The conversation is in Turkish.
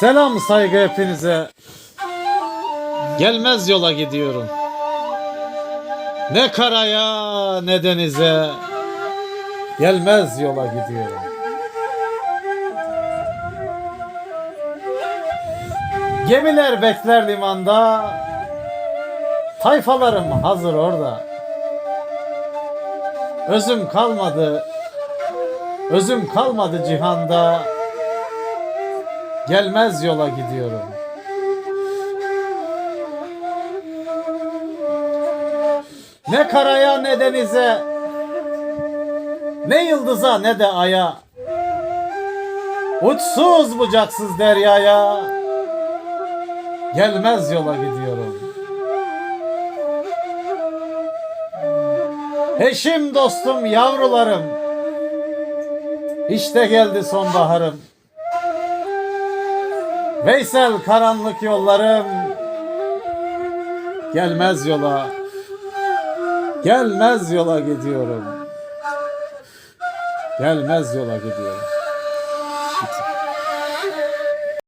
Selam saygı hepinize. Gelmez yola gidiyorum. Ne karaya ne denize. Gelmez yola gidiyorum. Gemiler bekler limanda. Tayfalarım hazır orada. Özüm kalmadı. Özüm kalmadı cihanda. Gelmez yola gidiyorum. Ne karaya ne denize, ne yıldıza ne de aya, uçsuz bucaksız deryaya, gelmez yola gidiyorum. Eşim dostum yavrularım, işte geldi sonbaharım. Veysel karanlık yollarım. Gelmez yola. Gelmez yola gidiyorum. Gelmez yola gidiyorum